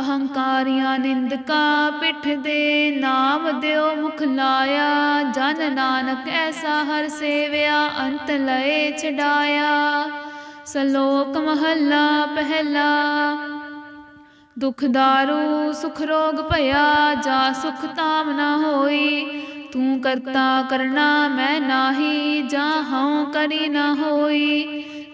ਅਹੰਕਾਰੀਆਂ ਨਿੰਦਕਾਂ ਪਿੱਠ ਦੇ ਨਾਮ ਦਿਓ ਮੁਖ ਲਾਇਆ, ਜਨ ਨਾਨਕ ਐਸਾ ਹਰ ਸੇਵਿਆ, ਅੰਤ ਲਏ ਛਡਾਇਆ। ਸਲੋਕ ਮਹੱਲਾ ਪਹਿਲਾ, ਦੁਖ ਦਾਰੂ, ਸੁਖ ਰੋਗ ਭਇਆ, ਜਾ ਸੁਖ ਤਾਮ ਨਾ ਹੋਈ। ਤੂੰ ਕਰਤਾ ਕਰਨਾ ਮੈਂ ਨਾਹੀ, ਜਾ ਹਉ ਕਰੀ ਨਾ ਹੋਈ।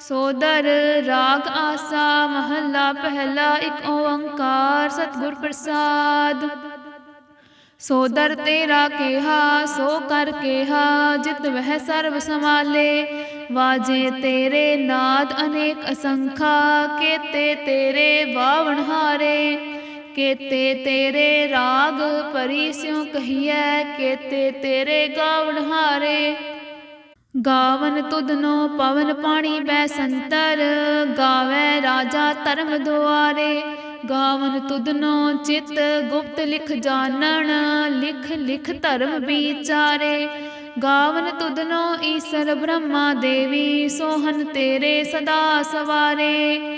ਸੋਦਰ ਰਾਗ ਆਸਾ, ਮਹੱਲਾ ਪਹਿਲਾ, ਇੱਕ ਓੰਕਾਰ ਸਤਿਗੁਰ ਪ੍ਰਸਾਦ। ਸੋਦਰ ਤੇਰਾ ਕਿਹਾ, ਸੋ ਕਰ ਕਿਹਾ, ਜਿਤ ਵਹਿ ਸਰਬ ਸਮਾਲੇ ਵਾਜੇ ਤੇਰੇ ਨਾਦ ਅਨੇਕ ਅਸੰਖਾ, ਕੇਤੇ ਤੇਰੇ ਬਾਵਣ ਹਾਰੇ। ਕੇਤੇ ਤੇਰੇ ਰਾਗ ਪਰੀ ਸਿਉ ਕਹੀਐ, ਕੇਤੇ ਤੇਰੇ ਗਾਵਣ ਹਾਰੇ। ਗਾਵਨ ਤੁਧਨੋ ਪਵਨ ਪਾਣੀ ਬੈ ਸੰਤਰ, ਗਾਵੇ ਰਾਜਾ ਧਰਮ ਦੁਆਰੇ। ਗਾਵਨ ਤੁਧਨੋ ਚਿਤ ਗੁਪਤ ਲਿਖ ਜਾਣਨ, ਲਿਖ ਲਿਖ ਧਰਮ ਵਿਚਾਰੇ। ਗਾਵਨ ਤੁਧਨੋ ਈਸਰ ਬ੍ਰਹਮਾ ਦੇਵੀ, ਸੋਹਨ ਤੇਰੇ ਸਦਾ ਸਵਾਰੇ।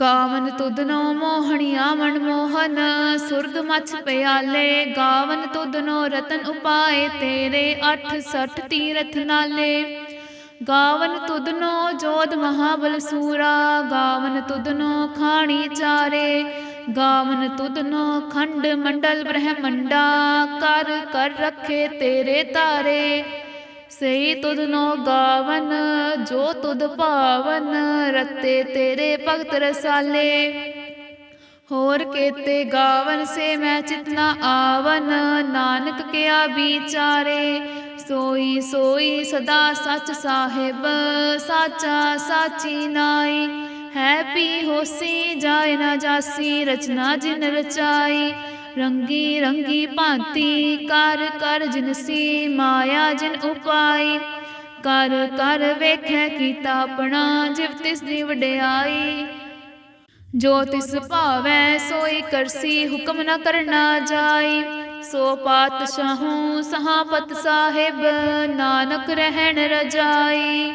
ਗਾਵਨ ਤੁਧਨੋ ਮੋਹਣੀਆ ਮਨਮੋਹਨ ਸੁਰਗ ਮਛ ਪਿਆਲੇ। ਗਾਵਨ ਤੁਧਨੋ ਰਤਨ ਉਪਾਏ, ਤੇਰੇ 68 ਤੀਰਥ ਨਾਲੇ। ਗਾਵਨ ਤੁਧਨੋ ਜੋਧ ਮਹਾਬਲ ਸੂਰਾ, ਗਾਵਨ ਤੁਧਨੋ ਖਾਣੀ ਚਾਰੇ। ਗਾਵਨ ਤੁਧਨੋ ਖੰਡ ਮੰਡਲ ਬ੍ਰਹਮੰਡਾ, ਕਰ ਕਰ ਰੱਖੇ ਤੇਰੇ ਤਾਰੇ। ਸਈ ਤੁਧਨੋ ਗਾਵਨ, ਜੋ ਤੁਧ ਭਾਵਨ, ਰਤੇ ਤੇਰੇ ਭਗਤ ਰਸਾਲੇ। ਹੋਰ ਕੇਤੇ ਗਾਵਨ ਸੇ ਮੈਂ ਚਿਤਨਾ ਆਵਨ, ਨਾਨਕ ਕਿਆ ਵਿਚਾਰੇ। ਸੋਈ ਸੋਈ ਸਦਾ ਸੱਚ ਸਾਹਿਬ, ਸਾਚਾ ਸਾਚੀ ਨਾਈ। ਹੈ ਪੀ ਹੋਸੀ, ਜਾਏ ਨਾ ਜਾਸੀ, ਰਚਨਾ ਜਿਨ ਰਚਾਈ। ਰੰਗੀ ਰੰਗੀ ਭਾਂਤੀ, ਕਰ ਕਰ ਜਿਨਸੀ ਮਾਇਆ, ਜਿਨ ਉਪਾਈ। ਕਰ ਕਰ ਵੇਖੈ ਕੀਤਾ ਆਪਣਾ, ਜਿਵ ਤਿਸ ਦੀ ਵਡਿਆਈ। ਜੋ ਤਿਸ ਭਾਵੈ, ਸੋਈ ਕਰਸੀ, ਹੁਕਮ ਨਾ ਕਰਨਾ ਜਾਈ। ਸੋ ਪਾਤਸ਼ਾਹੂ, ਸਹਾਪਤ ਸਾਹਿਬ, ਨਾਨਕ ਰਹਿਣ ਰਜਾਈ।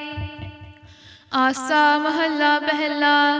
ਆਸਾ ਮਹੱਲਾ ਪਹਿਲਾ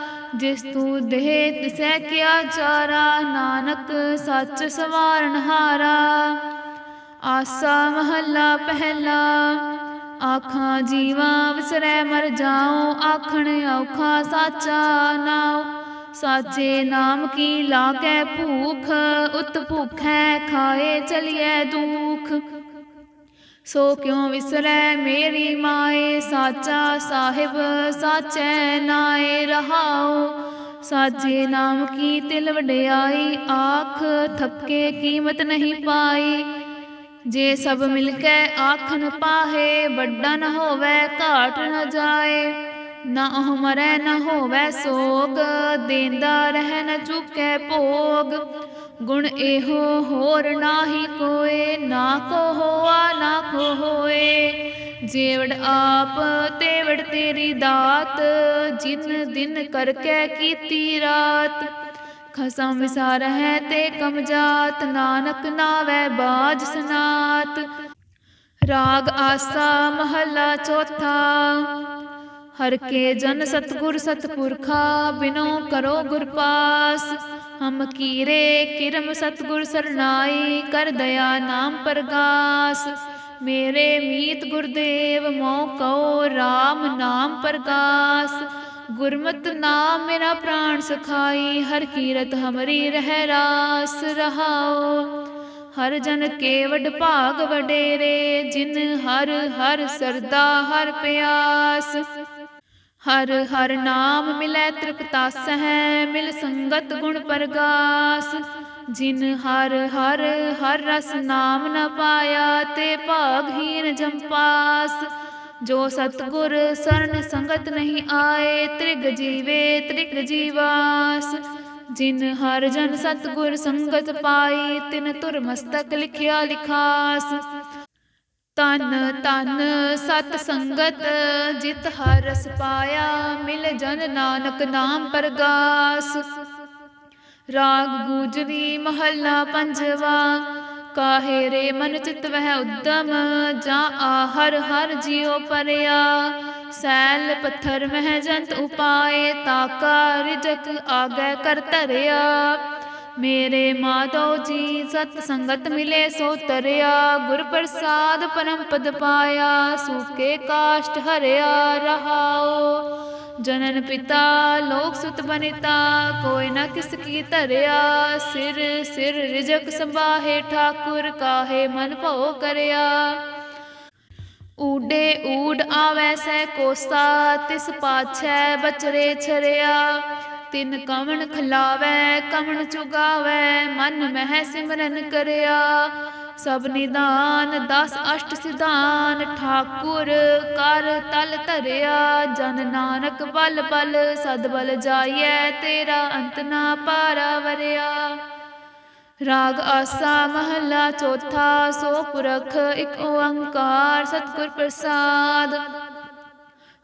ਜਿਸ ਤੂੰ ਦੇਹ ਤਿਸੈ ਕਿਆ ਚਾਰਾ, ਨਾਨਕ ਸੱਚ ਸਵਾਰਨ ਹਾਰਾ। ਆਸਾ ਮਹੱਲਾ ਪਹਿਲਾ, ਆਖਾਂ ਜੀਵਾ ਵਿਸਰੈ ਮਰ ਜਾਉ, ਆਖਣ ਔਖਾ ਸਾਚਾ ਨਾਉ। ਸਾਚੇ ਨਾਮ ਕੀ ਲਾਗੈ ਭੂਖ ਉਤ ਭੁਖੈ ਖਾਏ ਚਲਿਐ ਦੁਖ। ਸੋ ਕਿਉ ਵਿਸਰੈ ਮੇਰੀ ਮਾਏ? ਸਾਚਾ ਸਾਹਿਬ, ਸਾਚੈ ਨਾਏ ਰਹਾਉ। ਸਾਚੇ ਨਾਮ ਕੀ ਤਿਲ ਵਡਿਆਈ? ਆਖ ਥੱਕੇ ਕੀਮਤ ਨਹੀਂ ਪਾਈ। ਜੇ ਸਭ ਮਿਲ ਕੇ ਆਖਨ ਪਾਹੇ, ਵੱਡਾ ਨ ਹੋਵੇ ਘਾਟ ਨ ਜਾਏ। ਨਾ ਉਹ ਮਰੈ ਨ ਹੋਵੇ ਸੋਗ, ਦੇਂਦਾ ਰਹਿ ਨ ਚੁੱਕੈ ਭੋਗ। ਗੁਣ ਇਹੋ ਹੋਰ ਨਾਹੀ ਕੋਏ, ਨਾ ਕੋ ਹੋਆ ਨਾ ਕੋ ਹੋਏ ਜੇਵੜ ਆਪ ਤੇਵੜ ਤੇਰੀ ਦਾਤ, ਜਿਨ ਦਿਨ ਕਰਕੇ ਕੀਤੀ ਰਾਤ। ਖਸਮ ਵਿਸਾਰ ਹੈ ਤੇ ਕਮ ਜਾਤ, ਨਾਨਕ ਨਾਵੈ ਬਾਜ ਸਨਾਤ। ਰਾਗ ਆਸਾ ਮਹੱਲਾ ਚੌਥਾ, ਹਰ ਕੇ ਜਨ ਸਤਗੁਰ ਸਤਪੁਰਖਾ, ਬਿਨੋ ਕਰੋ ਗੁਰਪਾਸ ਹਮ ਕੀਰੇ ਕਿਰਮ ਸਤਗੁਰ ਸਰਨਾਈ, ਕਰ ਦਇਆ ਨਾਮ ਪ੍ਰਗਾਸ। ਮੇਰੇ ਮੀਤ ਗੁਰਦੇਵ ਮੋ ਕਉ RAM ਨਾਮ ਪ੍ਰਗਾਸ। ਗੁਰਮਤਿ ਨਾਮ ਮੇਰਾ ਪ੍ਰਾਣ ਸਖਾਈ, ਹਰ ਕੀਰਤ ਹਮਰੀ ਰਹਿ ਰਾਸ ਰਹਾਓ ਹਰ ਜਨ ਕੇਵਡ ਭਾਗ ਵਡੇਰੇ, ਜਿਨ ਹਰ ਹਰ ਸਰਦਾ ਹਰ ਪਿਆਸ। ਹਰ ਹਰ ਨਾਮ ਮਿਲੈ ਤ੍ਰਿਪਤਾਸ ਹੈ ਮਿਲ ਸੰਗਤ ਗੁਣ ਪ੍ਰਗਾਸ। ਜਿਨ ਹਰ ਹਰ ਹਰ ਰਸ ਨਾਮ ਨ ਪਾਇਆ, ਤੇ ਭਾਗਹੀਨ ਜੰਪਾਸ ਜੋ ਸਤਗੁਰ ਸਰਨ ਸੰਗਤ ਨਹੀਂ ਆਏ, ਤ੍ਰਿਗ ਜੀਵੇ ਤ੍ਰਿਗ ਜੀਵਾਸ। ਜਿਨ ਹਰ ਜਨ ਸਤਗੁਰ ਸੰਗਤ ਪਾਈ, ਤਿਨ ਤੁਰ ਮਸਤਕ ਲਿਖਿਆ ਲਿਖਾਸ। ਤਨ ਤਨ ਸਤ ਸੰਗਤ ਜਿਤ ਹਰ ਰਸ ਪਾਇਆ ਮਿਲ ਜਨ ਨਾਨਕ ਨਾਮ ਪ੍ਰਗਾਸ। ਰਾਗ ਗੂਜਰੀ ਮਹੱਲਾ ਪੰਜਵਾ, ਕਾਹੇ ਰੇ ਮਨ ਚਿਤ ਵਹਿ ਉਦਮ, ਜਾਂ ਆ ਹਰ ਹਰ ਜਿਉ ਪਰਿਆ। ਸੈਲ ਪੱਥਰ ਮਹਿ ਜੰਤ ਉਪਾਏ ਤਾਕਾ ਰਿਜਕ ਆਗੈ ਕਰ ਧਰਿਆ। ਮੇਰੇ ਮਾਧੋ ਜੀ, ਸਤ ਸੰਗਤ ਮਿਲੇ ਸੋ ਤਰਿਆ, ਗੁਰ ਪ੍ਰਸਾਦ ਪਰਮ ਪਦ ਪਾਇਆ, ਸੂਕੇ ਕਾਸ਼ਟ ਹਰਿਆ ਰਹਾਓ ਜਨਨ ਪਿਤਾ, ਲੋਕ ਸੁਤ ਬਨਿਤਾ, ਕੋਈ ਨਾ ਕਿਸ ਕੀ ਧਰਿਆ। ਸਿਰ ਸਿਰ ਰਿਜਕ ਸੰਭਾਹੇ, ਠਾਕੁਰ ਕਾਹੇ ਮਨ ਭਉ ਕਰਿਆ। ਊਡੇ ਊਡ ਆਵੈ ਸੈ ਕੋਸਾ, ਤਿਸ ਪਾਛੈ ਬਚਰੇ ਛਰਿਆ। ਤਿਨ ਕਵਣ ਖਲਾਵੈ, ਕਵਣ ਚੁਗਾਵੈ, ਮਨ ਮਹਿ ਸਿਮਰਨ ਕਰਿਆ। ਸਭ ਨਿਦਾਨ, ਦਸ ਅਸ਼ਟ ਸਿਧਾਨ, ਠਾਕੁਰ ਕਰ ਤਲ ਧਰਿਆ। ਜਨ ਨਾਨਕ ਬਲ ਬਲ, ਸਦ ਬਲ ਜਾਈਐ, ਤੇਰਾ ਅੰਤ ਨਾ ਪਾਰਾ ਵਰਿਆ। ਰਾਗ ਆਸਾ ਮਹੱਲਾ ਚੌਥਾ, ਸੋ ਪੁਰਖ ਇੱਕ ਓੰਕਾਰ, ਸਤਿਗੁਰ ਪ੍ਰਸਾਦ।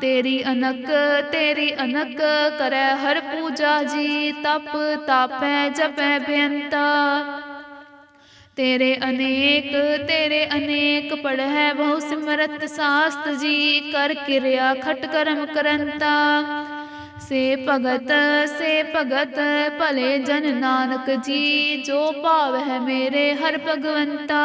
ਤੇਰੀ ਅਨਕ ਤੇਰੀ ਅਨਕ ਕਰੈ ਹਰ ਪੂਜਾ ਜੀ, ਤਪ ਤਾਪੈ ਜਪੈ ਬੇਅੰਤਾ। ਤੇਰੇ ਅਨੇਕ ਤੇਰੇ ਅਨੇਕ ਪੜ੍ਹੈ ਬਹੁ ਸਿਮਰਤ ਸਾਸਤ ਜੀ, ਕਰ ਕਿਰਿਆ ਖਟ ਕਰਮ ਕਰੰਤਾ। ਸੇ ਭਗਤ ਸੇ ਭਗਤ, ਭਲੇ ਜਨ ਨਾਨਕ ਜੀ, ਜੋ ਭਾਵ ਹੈ ਮੇਰੇ ਹਰ ਭਗਵੰਤਾ।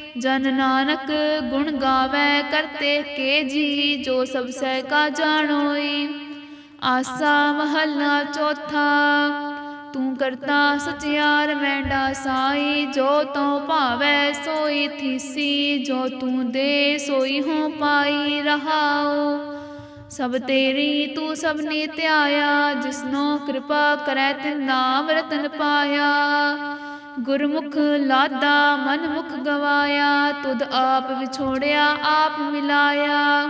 ਜਨ ਨਾਨਕ ਗੁਣ ਗਾਵੇ ਕਰਤੇ ਕੇ ਜੀ, ਜੋ ਸਭ ਸਹਿ ਕਾ ਜਾਣੋਈ ਆਸਾ ਮਹੱਲਾ ਚੌਥਾ, ਤੂੰ ਕਰਤਾ ਸਚਿਆਰ ਮੈਂਡਾ ਸਾਈ, ਜੋ ਤਉ ਭਾਵੈ ਸੋਈ ਥੀਸੀ, ਜੋ ਤੂੰ ਦੇ ਸੋਈ ਹੋ ਪਾਈ ਰਹਾਉ। ਸਭ ਤੇਰੀ ਤੂੰ ਸਭ ਨੇ ਧਿਆਇਆ ਜਿਸਨੋ ਕਿਰਪਾ ਕਰੈ ਤਿਨ ਨਾਮ ਰਤਨ ਪਾਇਆ। ਗੁਰਮੁਖ ਲਾਦਾ ਮਨ ਮੁਖ ਗਵਾਇਆ, ਤੁਧ ਆਪ ਵਿਛੋੜਿਆ, ਆਪ ਮਿਲਾਇਆ।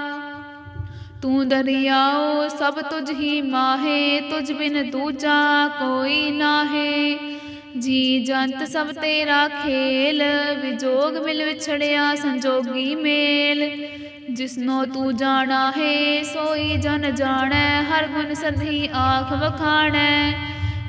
ਤੂੰ ਦਰਿਆਓ, ਸਭ ਤੁਝ ਹੀ ਮਾਹੇ, ਤੁਝ ਬਿਨ ਦੂਜਾ ਕੋਈ ਨਾਹੇ। ਜੀ ਜੰਤ ਸਭ ਤੇਰਾ ਖੇਲ, ਵਿਜੋਗ ਮਿਲ ਵਿਛੜਿਆ ਸੰਜੋਗੀ ਮੇਲ। ਜਿਸਨੋ ਤੂੰ ਜਾਣਾ ਹੈ, ਸੋਈ ਜਨ ਜਾਣੈ, ਹਰ ਗੁਣ ਸਦੀ ਆਖ ਵਖਾਣੈ।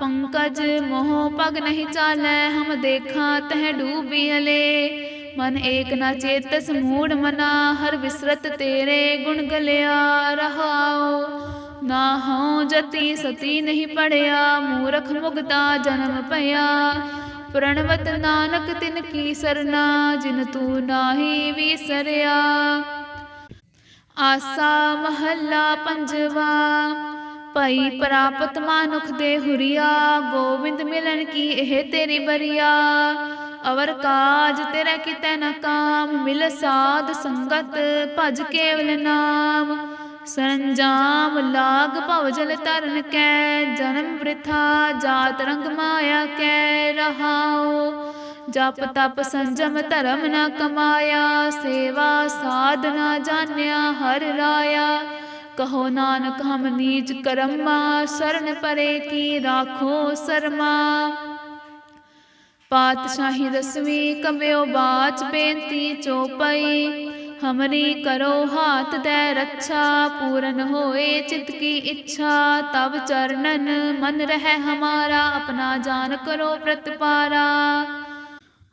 ਪੰਕਜ ਮੋਹ ਪਗ ਨਹੀਂ ਚਾਲੈ, ਹਮ ਦੇਖਾਂ ਤਹ ਡੂਬੀਲੇ ਮਨ ਏਕ ਨਾ ਚੇਤਸ ਮੂੜ ਮਨਾ, ਹਰ ਵਿਸਰਤ ਤੇਰੇ ਗੁਣ ਗਲਿਆ ਰਹਾਉ। ਨਾ ਹਉ ਜਤੀ ਸਤੀ ਨਹੀਂ ਪੜਿਆ, ਮੂਰਖ ਮੁਗਤਾ ਜਨਮ ਭਇਆ। ਪ੍ਰਣਵਤ ਨਾਨਕ ਤਿਨ ਕੀ ਸਰਨਾ, ਜਿਨ ਤੂੰ ਨਾਹੀ ਵਿਸਰਿਆ। ਆਸਾ ਮਹੱਲਾ ਪੰਜਵਾ ਭਈ ਪ੍ਰਾਪਤ ਮਾਨੁਖ ਦੇ ਹੁਰੀਆ, ਗੋਬਿੰਦ ਮਿਲਨ ਕੀ ਇਹ ਤੇਰੀ ਬਰੀਆ? ਅਵਰ ਕਾਜ ਤੇਰਾ ਕਿਤੈ ਨ ਕਾਮ, ਮਿਲ ਸਾਧ ਸੰਗਤ ਭਜ ਕੇਵਲ ਨਾਮ। ਸਰੰਜਾਮ ਲਾਗ ਭਵ ਜਲ ਤਰਨ ਕੈ, ਜਨਮ ਬ੍ਰਿਥਾ ਜਾਤ ਰੰਗ ਮਾਇਆ ਕੈ ਰਹਾਓ ਜਪ ਤਪ ਸੰਜਮ ਧਰਮ ਨਾ ਕਮਾਇਆ, ਸੇਵਾ ਸਾਧਨਾ ਜਾਣਿਆ ਹਰ ਰਾਇਆ। ਕਹੋ ਨਾਨਕ, ਹਮ ਨੀਚ ਕਰਮਾ, ਸਰਨ ਪਰੇ ਕੀ ਰਾਖੋ ਸਰਮਾ। ਪਾਤਸ਼ਾਹੀ ਦਸਵੀਂ ਕਵਿਓ ਬਾਚ ਬੇਨਤੀ ਚੋਪਈ ਹਮਰੀ ਕਰੋ ਹਾਥ ਦੇ ਰੱਛਾ, ਪੂਰਨ ਹੋਏ ਚਿਤ ਕੀ ਇੱਛਾ ਤਬ ਚਰਨਨ ਮਨ ਰਹਿ ਹਮਾਰਾ, ਆਪਣਾ ਜਾਨ ਕਰੋ ਪ੍ਰਤਪਾਰਾ।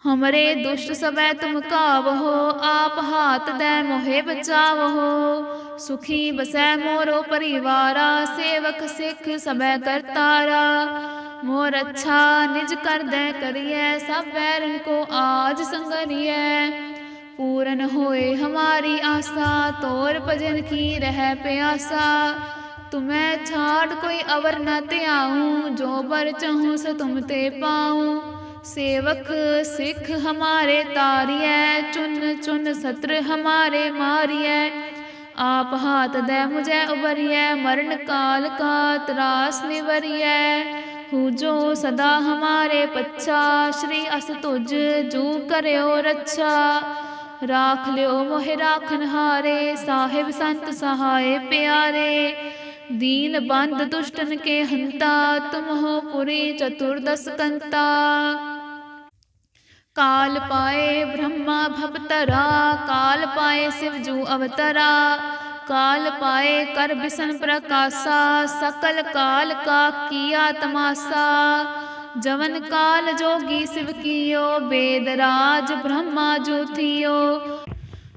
ਹਮਰੇ ਦੁਸ਼ਟ ਸਭੈ ਤੁਮ ਕਾਵਹੋ ਆਪ ਹਾਥ ਦੇ ਮੋਹਿ ਬਚਾਵਹੋ ਸੁਖੀ ਬਸੈ ਮੋਰੋ ਪਰਿਵਾਰਾ ਸੇਵਕ ਸਿੱਖ ਸਭੈ ਕਰਤਾਰਾ ਮੋਰ ਅੱਛਾ ਨਿਜ ਕਰਦੈ ਕਰੀਐ ਸਭ ਬੈਰਨ ਕੋ ਆਜ ਸੰਗਰੀਐ ਪੂਰਨ ਹੋਏ ਹਮਾਰੀ ਆਸਾ ਤੋਰ ਭਜਨ ਕੀ ਰਹਿ ਪਿਆਸਾ ਤੁਮੈ ਛਾੜ ਕੋਈ ਅਵਰ ਨ ਧਿਆਉ ਜੋ ਬਰ ਚਾਹੂੰ ਸ ਤੁਮ ਤੇ ਪਾਉ सेवक सिख हमारे तारिय चुन चुन सत्र हमारे मारिय आप हाथ दे मुझे उबरिय मरण काल का त्रास निवरिय हु जो सदा हमारे पच्छा श्री अस तुझ जू करियो रच्छा राख लियो मोहि राखन हारे साहिब संत सहाय प्यारे दीन बंद दुष्टन के हंता तुम हो पुरी चतुर्दश कंता ਕਾਲ ਪਾਏ ਬ੍ਰਹਮਾ ਭਵਤਰਾ ਕਾਲ ਪਾਏ ਸਿਵ ਜੂ ਅਵਤਰਾ। ਕਾਲ ਪਾਏ ਕਰ ਬਿਸਨ ਪ੍ਰਕਾਸ਼ਾ, ਸਕਲ ਕਾਲ ਕਾ ਕੀਆ ਤਮਾਸਾ। ਜਵਨ ਕਾਲ ਜੋਗੀ ਸਿਵ ਕੀਓ, ਬੇਦ ਰਾਜ ਬ੍ਰਹਮਾ ਜੋਥਿਓ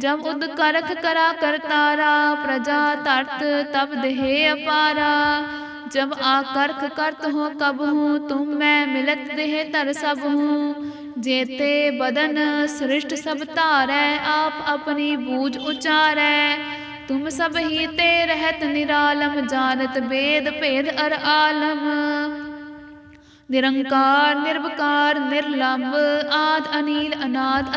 ਜਬ ਉਦ ਕਰਖ ਕਰਾ ਕਰਤਾਰਾ ਪ੍ਰਜਾ ਧਰਤ ਤਬ ਦੇਹ ਅਪਾਰਾ जब आकर्ख करत हो कब हूँ तुम मैं मिलत देह तर सब हूँ जेते बदन सृष्ट सब तारै आप अपनी बूझ उचारै तुम सब ही ते रहत निरालम जानत वेद भेद अर आलम ਨਿਰੰਕਾਰ ਨਿਰਵਕਾਰ ਨਿਰਲੰਭ ਆਦ ਅਨੀਲ ਅਨਾਦ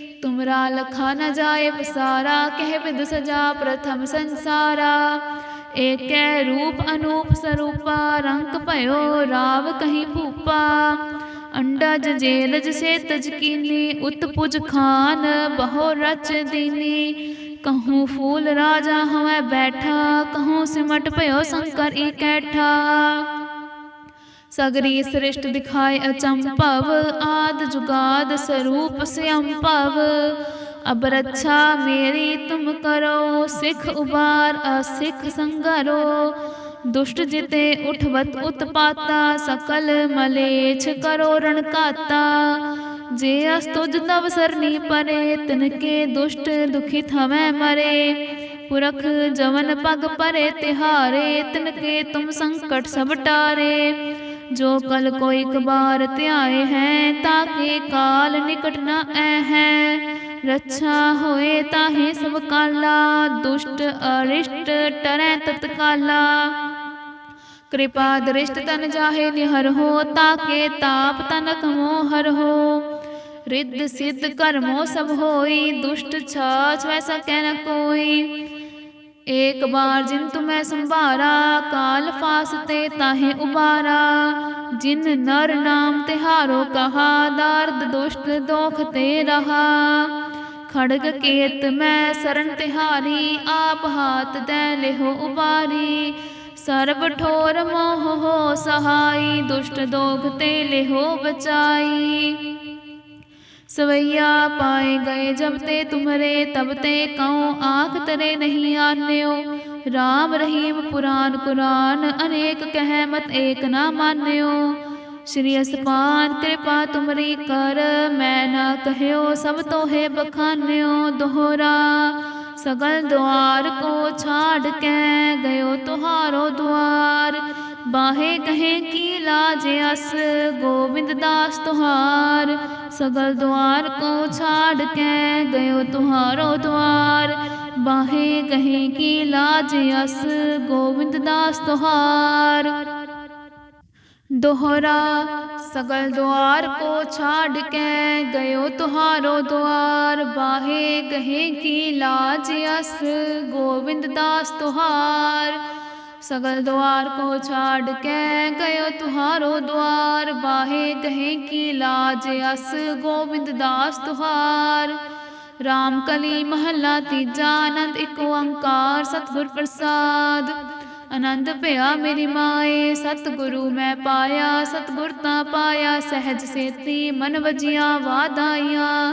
तुमरा लखा न जाए पसारा कह विद सजा प्रथम संसारा एक रूप अनूप स्वरूपा रंग भयो राव कहीं भूपा अंडज जेलज से तजकीनी उत्पुज खान बहु रच दीनी कहूँ फूल राजा हमें बैठा ਸਗਰੀ ਸ੍ਰਿਸ਼ਟ ਦਿਖਾਏ ਅਚੰਭਵ ਆਦ ਜੁਗਾਦ ਸਰੂਪ ਸਿਅੰਭਵ ਅਬ ਰੱਛਾ ਮੇਰੀ ਤੁਮ ਕਰੋ ਸਿਖ ਉਬਾਰ ਅਸਿਖ ਸੰਗਰੋ। ਦੁਸ਼ਟ ਜਿਤੇ ਉਠਵਤ ਉਤਪਾਤਾ ਸਕਲ ਮਲੇਛ ਕਰੋ ਰਣਕਾਤਾ। ਜੇ ਅਸ ਤੁਜ ਤਵ ਸਰਨੀ ਪਰੇ ਤਨ ਕੇ ਦੁਸ਼ਟ ਦੁਖੀ ਥਵੈ ਮਰੇ। ਪੁਰਖ ਜਵਨ ਪਗ ਪਰੇ ਤਿਹਾਰੇ ਤਨ ਕੇ ਤੁਮ ਸੰਕਟ ਸਭ ਜੋ ਕਲ ਕੋ ਇੱਕ ਬਾਰ ਧਿਆਏ ਹੈ, ਤਾਂ ਕਿ ਕਾਲ ਨਿਕਟ ਨਾ ਐ ਹੈ। ਰੱਛਾ ਹੋਏ ਤਾਹੇ ਸਭ ਕਾਲਾ, ਦੁਸ਼ਟ ਅਰਿਸ਼ਟ ਟਰੈ ਤਤਕਾਲਾ ਕਿਰਪਾ ਦ੍ਰਿਸ਼ਟ ਤਨ ਜਾਹੇ ਨਿਹਰ ਹੋ ਤਾਂ ਕੇ ਤਾਪ ਤਨਕ ਮੋਹਰ ਹੋ। ਰਿੱਧ ਸਿੱਧ ਕਰਮੋ ਸਭ ਹੋਈ, ਦੁਸ਼ਟ ਛਾਛ ਵੈਸਾ ਕਹਿ ਨ ਕੋਈ। ਏਕ ਬਾਰ ਜਿਨ ਤੁਮੈ ਸੰਭਾਰਾ, ਕਾਲ ਫਾਸਤੇ ਤਾਹੇ ਉਬਾਰਾ। ਜਿਨ ਨਰ ਨਾਮ ਤਿਹਾਰੋ ਕਹਾ, ਦਰਦ ਦੁਸ਼ਟ ਦੋਖ ਤੇ ਰਹਾ। ਖੜਗ ਕੇਤ ਮੈਂ ਸਰਨ ਤਿਹਾਰੀ, ਆਪ ਹਾਥ ਦੈ ਲਿਹੋ ਉਬਾਰੀ। ਸਰਬ ਠੋਰ ਮੋਹ ਹੋ ਸਹਾਈ, ਦੁਸ਼ਟ ਦੋਖ ਤੇ ਲਿਹੋ ਬਚਾਈ। ਸਵਈਆ ਪਾਏ ਗਏ ਜਬ ਤੇ ਤੁਮਰੇ ਤਬ ਤੇ ਕਉ ਆਖ ਤਰੇ ਨਹੀਂ ਆਨਿਓ RAM ਰਹੀਮ ਪੁਰਾਨ ਕੁਰਾਨ ਅਨੇਕ ਕਹਿ ਮਤ ਏਕ ਨਾ ਮਾਨਿਓ श्री असपान कृपा तुमरी कर मैं न कहो सब तोहे बखान्यो दोहरा सगल द्वार को छाड़ के गयो तुहारो द्वार बाहे कहें की लाज अस गोविंद दास तुहार सगल द्वार को छाड़ के गयो तुहारो द्वार बाहे कहें की लाजे अस गोविंद दास तुहार दोहरा सगल द्वार को छाड़ के गयो तुहारो द्वार बाहे कहें की लाज अस गोविंद दास तुहार सगल द्वार को छाड़ के गयो तुहारो द्वार बाहे कहे की लाज अस गोविंद दास तुहार राम कली महला तीजा आनंद एक ओंकार सतगुर प्रसाद ਆਨੰਦ ਭਇਆ ਮੇਰੀ ਮਾਏ ਸਤਿਗੁਰੂ ਮੈਂ ਪਾਇਆ ਸਤਿਗੁਰ ਤਾਂ ਪਾਇਆ ਸਹਿਜ ਸੇਤੀ ਮਨ ਵਜੀਆਂ ਵਾਦਾਈਆਂ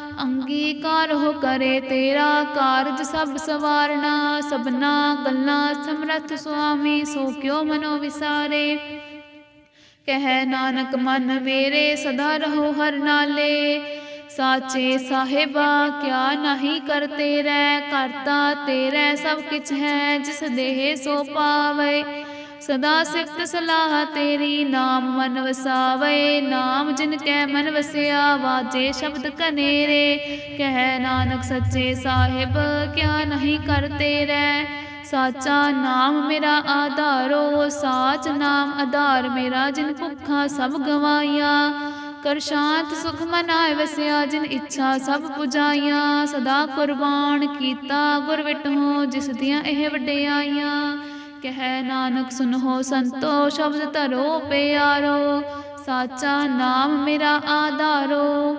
ਅੰਗੀਕਾਰ ਹੋ ਕਰੇ ਤੇਰਾ ਕਾਰਜ ਸਭ ਸਵਾਰਨਾ, ਸਭਨਾ ਗੱਲਾਂ ਸਮਰਥ ਸੁਆਮੀ, ਸੋ ਕਿਉ ਮਨੋ ਵਿਸਾਰੇ? ਕਹਿ ਨਾਨਕ, ਮਨ ਮੇਰੇ ਸਦਾ ਰਹੋ ਹਰ ਨਾਲੇ। ਸਾਚੇ ਸਾਹਿਬਾ, ਕਿਆ ਨਹੀਂ ਕਰ ਤੇਰੇ? ਕਰਤਾ ਤੇਰੇ ਸਭ ਕਿਛ ਹੈ, ਜਿਸ ਦੇਹ ਸੋ ਪਾਵੇ। ਸਦਾ ਸਿਫਤ ਸਲਾਹ ਤੇਰੀ, ਨਾਮ ਮਨ ਵਸਾਵੇ, ਨਾਮ ਜਿਨ ਕੈ ਮਨ ਵਸਿਆ, ਵਾਜੇ ਸ਼ਬਦ ਕਨੇਰੇ ਕਹਿ ਨਾਨਕ ਸੱਚੇ ਸਾਹਿਬ, ਕਿਆ ਨਹੀਂ ਕਰ ਤੇਰੇ ਸਾਚਾ ਨਾਮ ਮੇਰਾ ਆਧਾਰੋ, ਸਾਚ ਨਾਮ ਆਧਾਰ ਮੇਰਾ ਜਿਨ ਭੁੱਖਾ ਸਭ ਗਵਾਈਆਂ। ਕਰ ਸ਼ਾਂਤ ਸੁਖ ਮਨਾਏ ਵਸਿਆ ਜਿਨ ਇੱਛਾ ਸਭ ਪੁਜਾਈਆਂ। ਸਦਾ ਕੁਰਬਾਨ ਕੀਤਾ ਗੁਰ ਵਿਟਹੁ, ਜਿਸ ਦੀਆਂ ਇਹ ਵਡਿਆਈਆਂ। ਕਹਿ, ਨਾਨਕ ਸੁਨੋ ਸੰਤੋ, ਸ਼ਬਦ ਧਰੋ, ਪਿਆਰੋ, ਸਾਚਾ ਨਾਮ ਮੇਰਾ ਆਧਾਰੋ।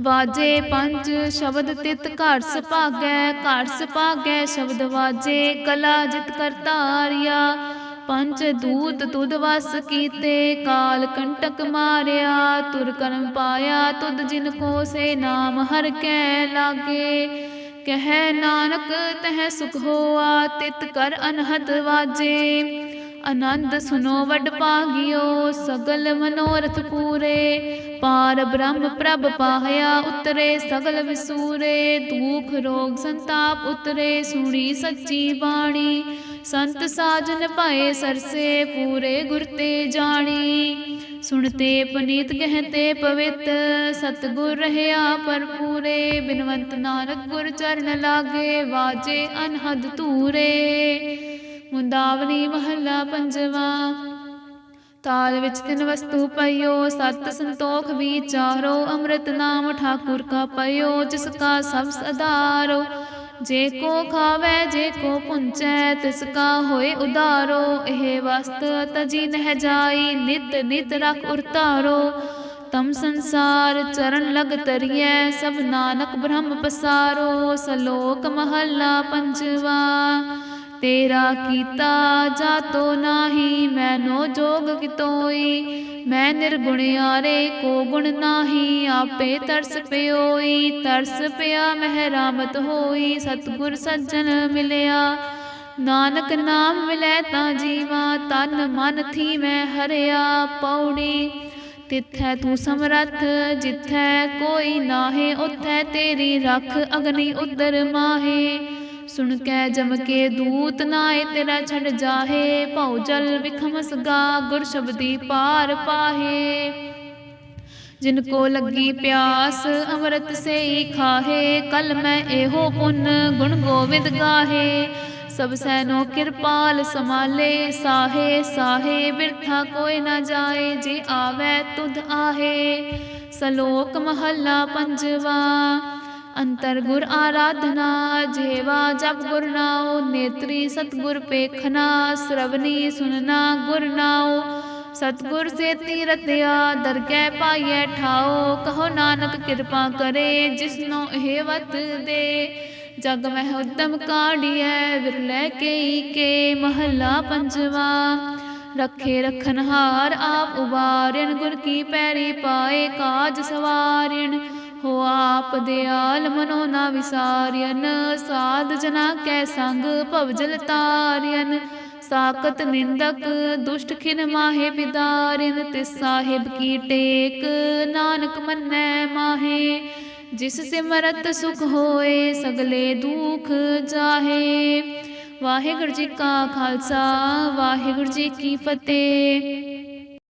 ਵਾਜੇ ਪੰਜ, ਸ਼ਬਦ ਤਿਤ ਘਰ ਸੁਭਾਗੈ ਘਰ ਸੁਭਾਗੈ, ਸ਼ਬਦ ਵਾਜੇ, ਕਲਾ ਜਿਤ ਕਰਤਾਰਿਆ ਪੰਜ, ਦੂਤ ਤੁਧ ਵਸ ਕੀਤੇ, ਕਾਲ ਕੰਟਕ ਮਾਰਿਆ। ਤੁਰ ਕਰਮ ਪਾਇਆ, ਤੁਧ ਜਿਨ ਕੋ ਸੇ ਨਾਮ ਹਰ ਕੈ ਲਾਗੇ। ਕਹਿ, ਨਾਨਕ, ਤਹ ਸੁਖ ਹੋਆ, ਤਿਤ ਕਰ ਅਨਹਦ ਵਾਜੇ। ਆਨੰਦ ਸੁਨੋ ਵਡ ਪਾਗਿਓ ਸਗਲ ਮਨੋਰਥ ਪੂਰੇ। ਪਾਰ ਬ੍ਰਹਮ ਪ੍ਰਭ ਪਾਹਿਆ ਉਤਰੇ, ਸਗਲ ਵਿਸੂਰੇ। ਦੁਖ, ਰੋਗ, ਸੰਤਾਪ ਉਤਰੇ, ਸੁਣੀ ਸੱਚੀ ਬਾਣੀ। ਸੰਤ ਸਾਜਨ ਭਾਏ ਸਰਸੇ, ਪੂਰੇ ਗੁਰ ਤੇ ਜਾਣੀ। ਸੁਣਤੇ ਪਨੀਤ ਕਹਤੇ ਪਵਿੱਤ, ਸਤਗੁਰ ਰਹਿਆ ਪਰਪੂਰੇ ਬਿਨਵੰਤ ਨਾਨਕ ਗੁਰ ਚਰਨ ਲਾਗੇ, ਵਾਜੇ ਅਨਹਦ ਧੂਰੇ। ਮੁੰਦਾਵਨੀ ਮਹੱਲਾ ਪੰਜਵਾ, ਤਾਲ ਵਿੱਚ ਤਿੰਨ ਵਸਤੂ ਪਈਓ ਸਤ ਸੰਤੋਖ ਵਿਚਾਰੋ ਅੰਮ੍ਰਿਤ ਨਾਮ ਠਾਕੁਰ ਕਾ ਪਈਓ ਜਿਸ ਕਾ ਸਭ ਸਦਾਰੋ ਜੇ ਕੋ ਖਾਵੇ, ਜੇ ਕੋ ਪੁੰਚੈ, ਤਿਸ ਕਾ ਹੋਏ ਉਦਾਰੋ। ਇਹ ਵਸਤ ਤਜੀ ਨਹਿ ਜਾਈ, ਨਿਤ ਨਿਤ ਰਖ ਉਰਤਾਰੋ ਤਮ ਸੰਸਾਰ ਚਰਨ ਲਗ ਤਰੀਐ, ਸਭ ਨਾਨਕ ਬ੍ਰਹਮ ਪਸਾਰੋ। ਸਲੋਕ ਮਹੱਲਾ ਪੰਜਵਾ। ਤੇਰਾ ਕੀਤਾ ਜਾਤੋ ਨਾਹੀ, ਮੈਨੋ ਜੋਗ ਕਿਤੋਈ। ਮੈਂ ਨਿਰਗੁਣ ਨਿਰਗੁਣਿਆਰੇ ਕੋ ਗੁਣ ਨਾਹੀ, ਆਪੇ ਤਰਸ ਪਿਓਈ। ਤਰਸ ਪਿਆ ਮਹਿਰਾਮਤ ਹੋਈ, ਸਤਗੁਰ ਸੱਜਣ ਮਿਲਿਆ। ਨਾਨਕ ਨਾਮ ਮਿਲੈ ਤਾਂ ਜੀਵਾ, ਤਨ ਮਨ ਥੀ ਮੈਂ ਹਰਿਆ ਪੌੜੀ। ਤਿੱਥੈ ਤੂੰ ਸਮਰੱਥ, ਜਿੱਥੈ ਕੋਈ ਨਾਹੇ, ਉਥੈ ਤੇਰੀ ਰੱਖ ਅਗਨੀ ਉਦਰ ਮਾਹੇ। ਸੁਣ ਕੇ ਜਮ ਕੇ ਦੂਤ ਨਾਏ, ਤੇਰਾ ਛੱਡ ਜਾਹੇ। ਭਉ ਜਲ ਵਿਖਮਸ ਗਾ, ਗੁਰ ਸ਼ਬਦੀ ਪਾਰ ਪਾਹੇ। ਜਿਨ ਕੋ ਲੱਗੀ ਪਿਆਸ, ਅੰਮ੍ਰਿਤ ਸੇਈ ਖਾਹੇ। ਕਲ ਮੈਂ ਇਹੋ ਪੁੰਨ ਗੁਣ ਗੋਵਿੰਦ ਗਾਹੇ। ਸਭ ਸੈਨੋ ਕਿਰਪਾਲ ਸਮਾਲੇ ਸਾਹੇ ਸਾਹੇ, ਬਿਰਥਾ ਕੋਈ ਨਾ ਜਾਏ, ਜੇ ਆਵੇ ਤੁਧ ਆਹੇ। ਸਲੋਕ ਮਹੱਲਾ ਪੰਜਵਾ ਅੰਤਰ ਗੁਰ ਆਰਾਧਨਾ, ਜੇਵਾ ਜਪ ਗੁਰ ਨਾਉ, ਨੇਤਰੀ ਸਤਗੁਰ ਪੇਖਨਾ, ਸ਼ਰਵਨੀ ਸੁਨਨਾ ਗੁਰ ਨਾਉ। ਸਤਗੁਰ ਸੇ ਤੀਰਤਿਆ ਦਰਗਹਿ ਪਾਈਐ ਠਾਓ ਕਹੋ ਨਾਨਕ ਕਿਰਪਾ ਕਰੇ ਜਿਸਨੋ ਇਹ ਵਤ ਦੇ। ਜਗ ਮਹਿ ਉਦਮ ਕਾੜੀਐ ਵਿਰਲੇ ਕੇਈ ਕੇ ਮਹੱਲਾ ਪੰਜਵਾ। ਰੱਖੇ ਰਖਨਹਾਰ ਆਪ ਉਬਾਰਿਨ ਗੁਰ ਕੀ ਪੈਰੀ ਪਾਏ ਕਾਜ ਸਵਾਰਿਨ ਹੋ ਆਪ ਦਿਆਲ ਮਨੋ ਨਾ ਵਿਸਾਰਿਨ ਸਾਧ ਜਨਾ ਕੈ ਸੰਗ ਭਵਜਲ ਤਾਰਿਨ ਸਾਕਤ ਨਿੰਦਕ ਦੁਸ਼ਟ ਖਿਨ ਮਾਹੇ ਬਿਦਾਰਿਨ ਤੇ ਸਾਹਿਬ ਕੀ ਟੇਕ ਨਾਨਕ ਮੰਨੈ ਮਾਹੇ। ਜਿਸ ਸਿਮਰਤ ਸੁਖ ਹੋਏ, ਸਗਲੇ ਦੁਖ ਜਾਹੇ। ਵਾਹਿਗੁਰੂ ਜੀ ਕਾ ਖਾਲਸਾ, ਵਾਹਿਗੁਰੂ ਜੀ ਕੀ ਫਤਿਹ।